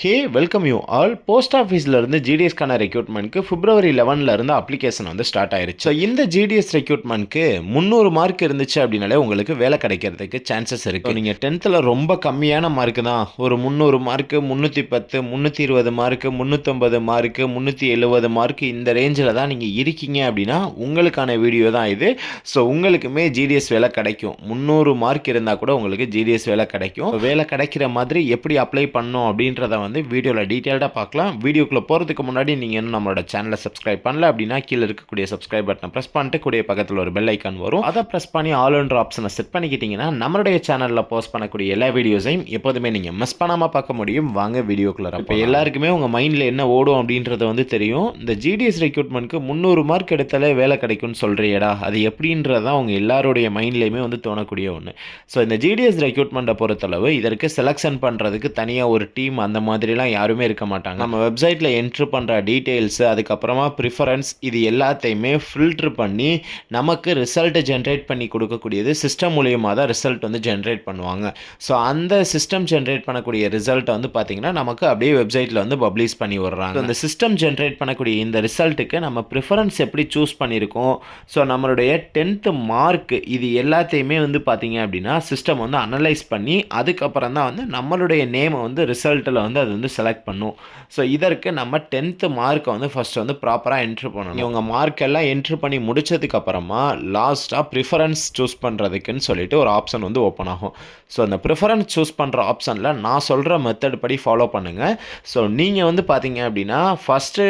Hey welcome you all post ஆஃபீஸ்லேருந்து ஜிடிஎஸ்க்கான ரெக்யூட்மெண்ட்க்கு பிப்ரவரி லெவனில் இருந்து அப்ளிகேஷன் வந்து ஸ்டார்ட் ஆயிருச்சு. ஸோ இந்த ஜிடிஎஸ் ரெக்யூட்மெண்ட்க்கு முந்நூறு மார்க் இருந்துச்சு அப்படின்னாலே உங்களுக்கு வேலை கிடைக்கிறதுக்கு சான்சஸ் இருக்குது நீங்கள் டென்த்தில் ரொம்ப கம்மியான மார்க் தான். ஒரு முந்நூறு மார்க்கு முந்நூற்றி பத்து முந்நூற்றி இருபது மார்க்கு முந்நூற்றம்பது மார்க்கு முந்நூற்றி எழுபது மார்க் இந்த ரேஞ்சில் தான் நீங்கள் இருக்கீங்க அப்படின்னா உங்களுக்கான வீடியோ தான் இது. ஸோ உங்களுக்குமே ஜிடிஎஸ் வேலை கிடைக்கும். முந்நூறு மார்க் இருந்தால் கூட உங்களுக்கு ஜிடிஎஸ் வேலை கிடைக்கும். வேலை கிடைக்கிற மாதிரி எப்படி அப்ளை பண்ணோம் அப்படின்றத வந்து வீடியோவில் டீட்டெயில்டாக பார்க்கலாம். வீடியோக்குள்ளே போகிறதுக்கு முன்னாடி நீங்கள் இன்னும் நம்மளோட சேனலை சப்ஸ்கிரைப் பண்ணல அப்படின்னா கீழே இருக்கக்கூடிய சப்ஸ்கிரைப் பட்டனை ப்ரெஸ் பண்ணிட்டு கூடிய பக்கத்தில் ஒரு பெல் ஐக்கான் வரும். அதை ப்ரெஸ் பண்ணி ஆல்ன்ற ஆப்ஷனை செட் பண்ணிக்கிட்டீங்கன்னா நம்மளுடைய சேனலில் போஸ்ட் பண்ணக்கூடிய எல்லா வீடியோஸையும் எப்போதுமே நீங்கள் மிஸ் பண்ணாமல் பார்க்க முடியும். வாங்க வீடியோக்குள்ளே இப்போ எல்லாருக்குமே உங்கள் மைண்டில் என்ன ஓடும் அப்படின்றது வந்து தெரியும். இந்த ஜிடிஎஸ் ரெக்ரூட்மெண்ட்க்கு முந்நூறு மார்க் எடுத்தாலே வேலை கிடைக்கும்னு சொல்கிறியடா அது எப்படின்றதான் அவங்க எல்லாருடைய மைண்ட்லேயுமே வந்து தோணக்கூடிய ஒன்று ஸோ இந்த ஜிடிஎஸ் ரெக்ரூட்மெண்ட்டை பொறுத்தளவு இதற்கு செலெக்ஷன் பண்ணுறதுக்கு தனியாக ஒரு டீம் அந்த மாதிரிலாம் யாருமே இருக்க மாட்டாங்க. நம்ம வெப்சைட்டில் என்ட்ரு பண்ணுற டீட்டெயில்ஸு அதுக்கப்புறமா ப்ரிஃபரன்ஸ் இது எல்லாத்தையுமே ஃபில்ட்ரு பண்ணி நமக்கு ரிசல்ட்டை ஜென்ரேட் பண்ணி கொடுக்கக்கூடியது சிஸ்டம் மூலியமாக தான் ரிசல்ட் வந்து ஜென்ரேட் பண்ணுவாங்க. ஸோ அந்த சிஸ்டம் ஜென்ரேட் பண்ணக்கூடிய ரிசல்ட்டை வந்து பார்த்திங்கன்னா நமக்கு அப்படியே வெப்சைட்டில் வந்து பப்ளிஷ் பண்ணி விடுறாங்க. அந்த சிஸ்டம் ஜென்ரேட் பண்ணக்கூடிய இந்த ரிசல்ட்டுக்கு நம்ம ப்ரிஃபரன்ஸ் எப்படி சூஸ் பண்ணியிருக்கோம்? ஸோ நம்மளுடைய டென்த்து மார்க் இது எல்லாத்தையுமே வந்து பார்த்திங்க அப்படின்னா சிஸ்டம் வந்து அனலைஸ் பண்ணி அதுக்கப்புறம் தான் வந்து நம்மளுடைய நேமை வந்து ரிசல்ட்டில் வந்து அது வந்து செலக்ட் பண்ணும். ஸோ இதற்கு நம்ம டென்த்து மார்க்கை வந்து ஃபஸ்ட்டு வந்து ப்ராப்பராக என்ட்ரு பண்ணணும். இவங்க மார்க் எல்லாம் என்ட்ரு பண்ணி முடிச்சதுக்கப்புறமா லாஸ்ட்டாக ப்ரிஃபரன்ஸ் சூஸ் பண்ணுறதுக்குன்னு சொல்லிட்டு ஒரு ஆப்ஷன் வந்து ஓப்பன் ஆகும். ஸோ அந்த ப்ரிஃபரன்ஸ் சூஸ் பண்ணுற ஆப்ஷனில் நான் சொல்கிற மெத்தட் படி ஃபாலோ பண்ணுங்கள் ஸோ நீங்கள் வந்து பார்த்தீங்க அப்படின்னா ஃபஸ்ட்டு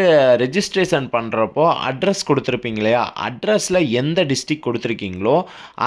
ரெஜிஸ்ட்ரேஷன் பண்ணுறப்போ அட்ரஸ் கொடுத்துருப்பீங்க இல்லையா? அட்ரஸில் எந்த டிஸ்ட்ரிக் கொடுத்துருக்கீங்களோ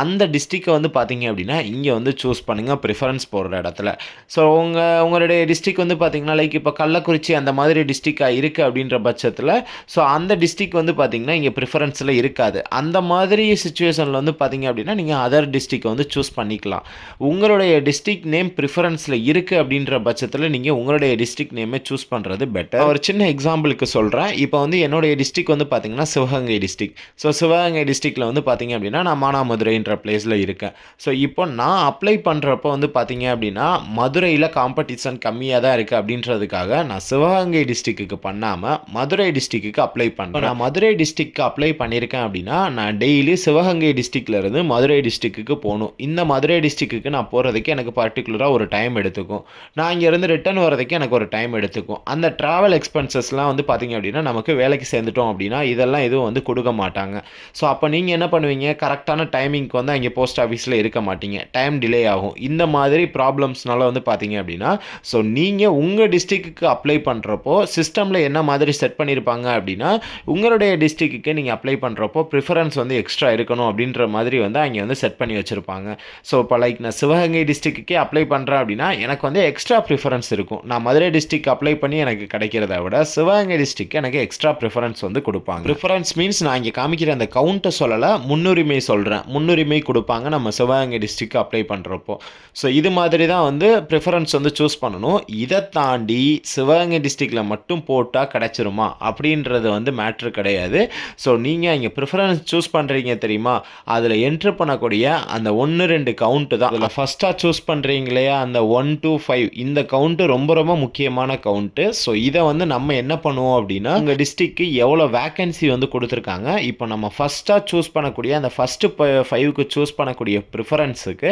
அந்த டிஸ்ட்ரிக்கை வந்து பார்த்தீங்க அப்படின்னா இங்கே வந்து சூஸ் பண்ணுங்கள் ப்ரிஃபரன்ஸ் போடுற இடத்துல. ஸோ உங்கள் உங்களுடைய டிஸ்ட்ரிக் வந்து பார்த்தீங்கன்னா லைக் இப்போ கள்ளக்குறிச்சி அந்த மாதிரி டிஸ்ட்ரிக்டாக இருக்குது அப்படின்ற பட்சத்தில் ஸோ அந்த டிஸ்ட்ரிக் வந்து பார்த்திங்கன்னா இங்கே ப்ரிஃபரன்ஸில் இருக்காது. அந்த மாதிரி சுச்சுவேஷனில் வந்து பார்த்தீங்க அப்படின்னா நீங்கள் அதர் டிஸ்ட்ரிக்கை வந்து சூஸ் பண்ணிக்கலாம். உங்களுடைய டிஸ்ட்ரிக் நேம் ப்ரிஃபரன்ஸில் இருக்குது அப்படின்ற பட்சத்தில் நீங்கள் உங்களுடைய டிஸ்ட்ரிக் நேமே சூஸ் பண்ணுறது பெட்டர் ஒரு சின்ன எக்ஸாம்பிளுக்கு சொல்கிறேன் இப்போ வந்து என்னுடைய டிஸ்ட்ரிக் வந்து பார்த்திங்கன்னா சிவகங்கை டிஸ்ட்ரிக் ஸோ சிவகங்கை டிஸ்ட்ரிக்டில் வந்து பார்த்தீங்க அப்படின்னா நான் மானாமதுரைன்ற பிளேஸில் இருக்கேன். ஸோ இப்போ நான் அப்ளை பண்ணுறப்போ வந்து பார்த்தீங்க அப்படின்னா மதுரையில் காம்படிஷன் கம்மியாக தான் இருக்குது அப்படின்றதுக்காக நான் சிவகங்கை டிஸ்ட்ரிக்ட்டுக்கு பண்ணாமல் மதுரை டிஸ்ட்ரிக்ட்டுக்கு அப்ளை பண்ணுறேன் நான் மதுரை டிஸ்ட்ரிக்ட்க்கு அப்ளை பண்ணியிருக்கேன் அப்படின்னா நான் டெய்லி சிவகங்கை டிஸ்ட்ரிக்ட்ல இருந்து மதுரை டிஸ்ட்ரிக்ட்டுக்கு போகணும். இந்த மதுரை டிஸ்ட்ரிக்ட்டுக்கு நான் போகிறதுக்கு எனக்கு பர்டிகுலராக ஒரு டைம் எடுத்துக்கும். நான் இங்கேருந்து ரிட்டர்ன் வரதுக்கு எனக்கு ஒரு டைம் எடுத்துக்கும். அந்த ட்ராவல் எக்ஸ்பென்சஸ்லாம் வந்து பார்த்தீங்க அப்படின்னா நமக்கு வேலைக்கு சேர்ந்துட்டோம் அப்படின்னா இதெல்லாம் எதுவும் வந்து கொடுக்க மாட்டாங்க. ஸோ அப்போ நீங்கள் என்ன பண்ணுவீங்க? கரெக்டான டைமிங்க்கு வந்து அங்கே போஸ்ட் ஆஃபீஸில் இருக்க மாட்டீங்க. டைம் டிலே ஆகும். இந்த மாதிரி ப்ராப்ளம்ஸ்னால வந்து பார்த்தீங்க அப்படின்னா ஸோ நீங்கள் உங்கள் டிஸ்ட்ரிக்ட்டுக்கு அப்ளை பண்ணுறப்போ சிஸ்டமில் என்ன மாதிரி செட் பண்ணியிருப்பாங்க அப்படின்னா உங்களுடைய டிஸ்ட்ரிக்ட்டுக்கு நீங்கள் அப்ளை பண்ணுறப்போ ப்ரிஃபரன்ஸ் வந்து எக்ஸ்ட்ரா இருக்கணும் அப்படின்ற மாதிரி வந்து அங்கே வந்து செட் பண்ணி வச்சுருப்பாங்க. ஸோ இப்போ லைக் நான் சிவகங்கை டிஸ்ட்ரிக்ட்டுக்கே அப்ளை பண்ணுறேன் அப்படின்னா எனக்கு வந்து எக்ஸ்ட்ரா ப்ரிஃபரன்ஸ் இருக்கும். நான் மதுரை டிஸ்ட்ரிக் அப்ளை பண்ணி எனக்கு கிடைக்கிறத விட சிவகங்கை டிஸ்ட்ரிக் எனக்கு எக்ஸ்ட்ரா ப்ரிஃபரன்ஸ் வந்து கொடுப்பாங்க. ப்ரிஃபரன்ஸ் மீன்ஸ் நான் இங்கே காமிக்கிற அந்த கவுண்ட்டை சொல்லலை முன்னுரிமை சொல்கிறேன் முன்னுரிமை கொடுப்பாங்க நம்ம சிவகங்கை டிஸ்ட்ரிக்ட் அப்ளை பண்ணுறப்போ ஸோ இது மாதிரி தான் வந்து ப்ரிஃபரன்ஸ் வந்து சூஸ் பண்ணணும். இதை தாண்டி சிவகங்கை டிஸ்ட்ரிக்டில் மட்டும் போட்டால் கிடச்சிருமா? அப்படின்றது வந்து மேட்ரு கிடையாது. ஸோ நீங்கள் இங்கே ப்ரிஃபரன்ஸ் சூஸ் பண்ணுறீங்க தெரியுமா? அதில் என்ட்ரு பண்ணக்கூடிய அந்த ஒன்று ரெண்டு கவுண்ட்டு தான். அதில் ஃபஸ்ட்டாக சூஸ் பண்ணுறீங்க இல்லையா? அந்த ஒன் டூ ஃபைவ் இந்த கவுண்ட்டு ரொம்ப ரொம்ப முக்கியமான கவுண்ட்டு ஸோ இதை வந்து நம்ம என்ன பண்ணுவோம் அப்படின்னா உங்கள் டிஸ்ட்ரிக்கு எவ்வளோ வேக்கன்சி வந்து கொடுத்துருக்காங்க? இப்போ நம்ம ஃபஸ்ட்டாக சூஸ் பண்ணக்கூடிய அந்த ஃபஸ்ட்டு ஃபைவுக்கு சூஸ் பண்ணக்கூடிய ப்ரிஃபரன்ஸுக்கு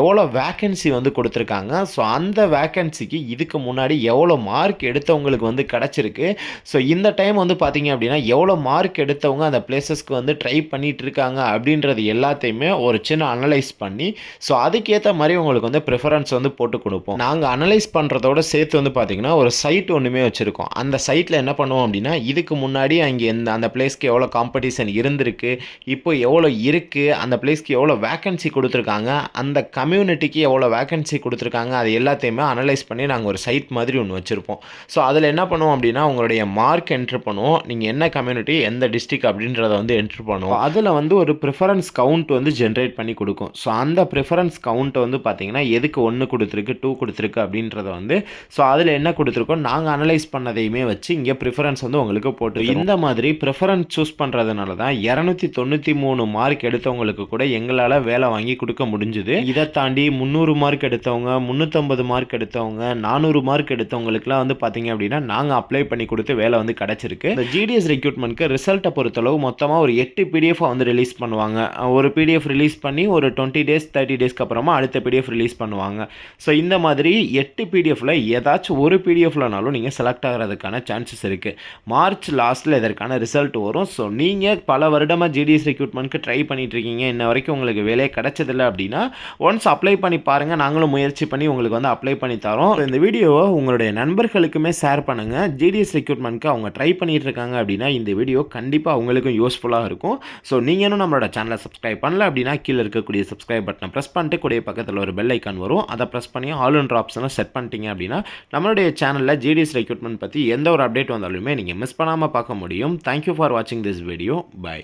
எவ்வளோ வேக்கன்சி வந்து கொடுத்துருக்காங்க? ஸோ அந்த வேக்கன்சிக்கு இதுக்கு முன்னாடி முன்னாடி எவ்வளோ மார்க் எடுத்தவங்களுக்கு வந்து கிடச்சிருக்கு. ஸோ இந்த டைம் வந்து பார்த்தீங்க அப்படின்னா எவ்வளோ மார்க் எடுத்தவங்க அந்த பிளேசஸ்க்கு வந்து ட்ரை பண்ணிகிட்டு இருக்காங்க அப்படின்றது எல்லாத்தையுமே ஒரு சின்ன அனலைஸ் பண்ணி ஸோ அதுக்கேற்ற மாதிரி உங்களுக்கு வந்து ப்ரிஃபரன்ஸ் வந்து போட்டு கொடுப்போம். நாங்கள் அனலைஸ் பண்ணுறதோட சேர்த்து வந்து பார்த்தீங்கன்னா ஒரு சைட் ஒன்றுமே வச்சுருக்கோம். அந்த சைட்டில் என்ன பண்ணுவோம் அப்படின்னா இதுக்கு முன்னாடி அங்கே எந்த அந்த பிளேஸ்க்கு எவ்வளோ காம்படிஷன் இருந்திருக்கு இப்போ எவ்வளோ இருக்குது அந்த பிளேஸ்க்கு எவ்வளோ வேக்கன்சி கொடுத்துருக்காங்க அந்த கம்யூனிட்டிக்கு எவ்வளோ வேக்கன்சி கொடுத்துருக்காங்க அது எல்லாத்தையுமே அனலைஸ் பண்ணி நாங்கள் ஒரு சைட் மாதிரி ஒன்று வச்சுருப்போம். ஸோ அதில் என்ன பண்ணுவோம் அப்படின்னா உங்களுடைய மார்க் என்ட்ரு பண்ணுவோம். நீங்கள் என்ன கம்யூனிட்டி எந்த டிஸ்ட்ரிக் அப்படின்றத வந்து என்ட்ரு பண்ணுவோம். அதில் வந்து ஒரு ப்ரிஃபரன்ஸ் கவுண்ட் வந்து ஜென்ரேட் பண்ணி கொடுக்கும். ஸோ அந்த ப்ரிஃபரன்ஸ் கவுண்ட்டை வந்து பார்த்தீங்கன்னா எதுக்கு ஒன்று கொடுத்துருக்கு டூ கொடுத்துருக்கு அப்படின்றத வந்து ஸோ அதில் என்ன கொடுத்துருக்கோம் நாங்கள் அனலைஸ் பண்ணதையுமே வச்சு இங்கே ப்ரிஃபரன்ஸ் வந்து உங்களுக்கு போட்டு இந்த மாதிரி ப்ரிஃபரன்ஸ் சூஸ் பண்ணுறதுனால தான் இரநூத்தி தொண்ணூற்றி மூணு மார்க் எடுத்தவங்களுக்கு கூட எங்களால் வேலை வாங்கி கொடுக்க முடிஞ்சுது. இதை தாண்டி முந்நூறு மார்க் எடுத்தவங்க முந்நூற்றம்பது மார்க் எடுத்தவங்க நானூறு மார்க் மார்க் எடுத்தவங்களுக்குலாம் வந்து பார்த்தீங்க அப்படின்னா நாங்கள் அப்ளை பண்ணி கொடுத்து வேலை வந்து கிடச்சிருக்கு. இந்த ஜிடிஎஸ் ரெக்ரூட்மெண்ட்க்கு ரிசல்ட்டை பொறுத்தளவு மொத்தமாக ஒரு எட்டு பிடிஎஃப் வந்து ரிலீஸ் பண்ணுவாங்க. ஒரு பிடிஎஃப் ரிலீஸ் பண்ணி ஒரு டுவெண்ட்டி டேஸ் தேர்ட்டி டேஸ்க்கு அப்புறமா அடுத்த பிடிஎஃப் ரிலீஸ் பண்ணுவாங்க. ஸோ இந்த மாதிரி எட்டு பிடிஎஃபில் ஏதாச்சும் ஒரு பிடிஎஃப்லனாலும் நீங்கள் செலக்ட் ஆகிறதுக்கான சான்சஸ் இருக்குது மார்ச் லாஸ்ட்டில் இதற்கான ரிசல்ட் வரும். ஸோ நீங்கள் பல வருடமாக ஜிடிஎஸ் ரெக்ரூட்மெண்ட்க்கு ட்ரை பண்ணிட்டு இருக்கீங்க. இன்ன வரைக்கும் உங்களுக்கு வேலையே கிடைச்சதில்ல அப்படின்னா ஒன்ஸ் அப்ளை பண்ணி பாருங்கள் நாங்களும் முயற்சி பண்ணி உங்களுக்கு வந்து அப்ளை பண்ணி தரோம். இந்த வீடியோவை உங்களுடைய நண்பர்களுக்குமே ஷேர் பண்ணுங்கள் ஜிடிஎஸ் ரெக்ரூட்மெண்ட்க்கு அவங்க ட்ரை பண்ணிகிட்டு இருக்காங்க அப்படின்னா இந்த வீடியோ கண்டிப்பாக அவங்களுக்கும் யூஸ்ஃபுல்லாக இருக்கும். ஸோ நீங்கள் இன்னும் நம்மளோட சேனலை சப்ஸ்கிரைப் பண்ணல அப்படின்னா கீழே இருக்கக்கூடிய சப்ஸ்கிரைப் பட்டனை ப்ரெஸ் பண்ணிட்டு கூடிய பக்கத்தில் ஒரு பெல் ஐக்கான் வரும். அதை ப்ரெஸ் பண்ணி ஆல் ஒன்ற ஆப்ஷனை செட் பண்ணிட்டீங்க அப்படின்னா நம்மளுடைய சேனலில் ஜிடிஎஸ் ரெக்ரூட்மெண்ட் பற்றி எந்த ஒரு அப்டேட் வந்தாலுமே நீங்கள் மிஸ் பண்ணாமல் பார்க்க முடியும். தேங்க்யூ ஃபார் வாட்சிங் திஸ் வீடியோ பை